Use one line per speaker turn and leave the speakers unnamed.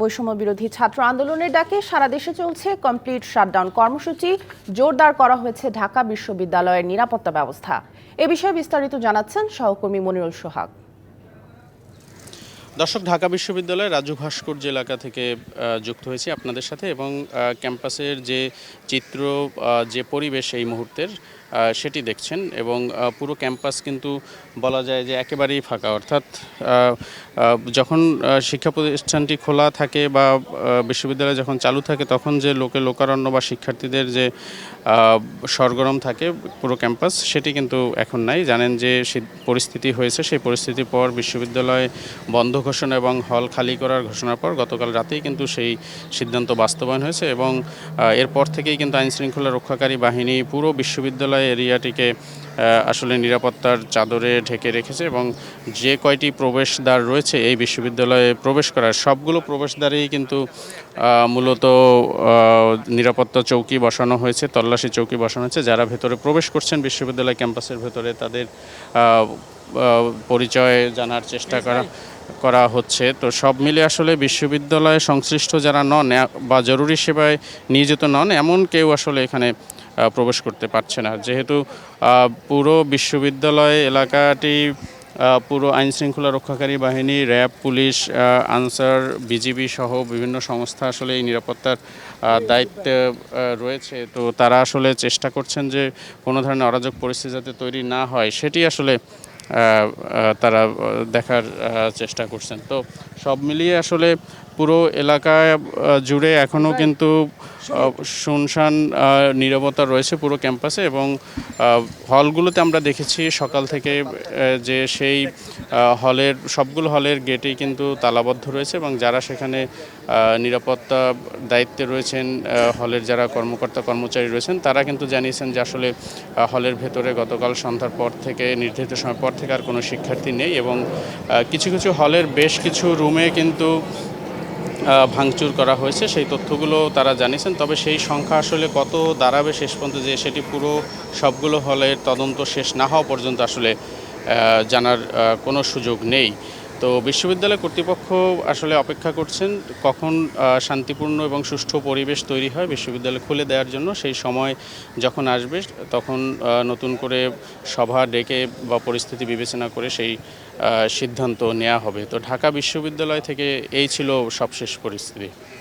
বৈষম্য বিরোধী ছাত্র আন্দোলনের ডাকে সারা দেশে চলছে কমপ্লিট শাটডাউন কর্মসূচি। জোরদার করা হয়েছে ঢাকা বিশ্ববিদ্যালয়ের নিরাপত্তা ব্যবস্থা। এ বিষয়ে বিস্তারিত জানাচ্ছেন সহকর্মী মনিরুল সোহাগ।
দর্শক, ঢাকা বিশ্ববিদ্যালয়ের রাজু ভাস্কর্য এলাকা থেকে যুক্ত হয়েছি আপনাদের সাথে এবং ক্যাম্পাসের যে চিত্র যে পরিবেশ এই মুহূর্তের সেটি দেখছেন এবং পুরো ক্যাম্পাস কিন্তু বলা যায় যে একেবারেই ফাঁকা। অর্থাৎ যখন শিক্ষা প্রতিষ্ঠানটি খোলা থাকে বা বিশ্ববিদ্যালয় যখন চালু থাকে, তখন যে লোকে লোকারণ্য বা শিক্ষার্থীদের যে সরগরম থাকে পুরো ক্যাম্পাস, সেটি কিন্তু এখন নাই। জানেন যে পরিস্থিতি হয়েছে। সেই পরিস্থিতির পর বিশ্ববিদ্যালয় বন্ধ ঘোষণা এবং হল খালি করার ঘোষণার পর গতকাল রাতেই কিন্তু সেই সিদ্ধান্ত বাস্তবায়ন হয়েছে এবং এরপর থেকেই কিন্তু আইনশৃঙ্খলা রক্ষাকারী বাহিনী পুরো বিশ্ববিদ্যালয় এরিয়াটিকে আসলে নিরাপত্তার চাদরে ঢেকে রেখেছে এবং যে কয়টি প্রবেশদ্বার রয়েছে এই বিশ্ববিদ্যালয়ে প্রবেশ করার সবগুলো প্রবেশদ্বারেই কিন্তু মূলত নিরাপত্তা চৌকি বসানো হয়েছে, তল্লাশি চৌকি বসানো হয়েছে। যারা ভেতরে প্রবেশ করছেন বিশ্ববিদ্যালয় ক্যাম্পাসের ভেতরে তাদের পরিচয় জানার চেষ্টা করা করা হচ্ছে। তো সব মিলে আসলে বিশ্ববিদ্যালয়ে সংশ্লিষ্ট যারা নন বা জরুরি সেবায় নিয়োজিত নন, এমন কেউ আসলে এখানে প্রবেশ করতে পারছে না। যেহেতু পুরো বিশ্ববিদ্যালয় এলাকাটি পুরো আইন শৃঙ্খলা রক্ষাকারী বাহিনী, র্যাব, পুলিশ আনসার, বিজিবি সহ বিভিন্ন সংস্থা আসলে এই নিরাপত্তার দায়িত্বে রয়েছে। তো তারা আসলে চেষ্টা করছেন যে কোনো ধরনের অরাজক পরিস্থিতি যাতে তৈরি না হয়, সেটি আসলে তারা দেখার চেষ্টা করছেন। তো সব মিলিয়ে আসলে পুরো এলাকায় জুড়ে এখনও কিন্তু শুনশান নীরবতা রয়েছে পুরো ক্যাম্পাসে এবং হলগুলোতে আমরা দেখেছি সকাল থেকে যে সেই হলের সবগুলো হলের গেটেই কিন্তু তালাবদ্ধ রয়েছে এবং যারা সেখানে নিরাপত্তা দায়িত্বে রয়েছেন হলের যারা কর্মকর্তা কর্মচারী রয়েছেন তারা কিন্তু জানিয়েছেন যে আসলে হলের ভেতরে গতকাল সন্ধ্যার পর থেকে নির্ধারিত সময় পর থেকে আর কোনো শিক্ষার্থী নেই এবং কিছু কিছু হলের বেশ কিছু রুমে কিন্তু ভাঙচুর করা হয়েছে, সেই তথ্যগুলো তারা জানিয়েছেন। তবে সেই সংখ্যা আসলে কত দাঁড়াবে শেষ পর্যন্ত যে সেটি পুরো সবগুলো হলের তদন্ত শেষ না হওয়া পর্যন্ত আসলে জানার কোনো সুযোগ নেই। তো বিশ্ববিদ্যালয় কর্তৃপক্ষ আসলে অপেক্ষা করছেন কখন শান্তিপূর্ণ এবং সুষ্ঠু পরিবেশ তৈরি হয় বিশ্ববিদ্যালয় খুলে দেওয়ার জন্য। সেই সময় যখন আসবে, তখন নতুন করে সভা ডেকে বা পরিস্থিতি বিবেচনা করে সেই সিদ্ধান্ত নেওয়া হবে। তো ঢাকা বিশ্ববিদ্যালয় থেকে এই ছিল সবশেষ পরিস্থিতি।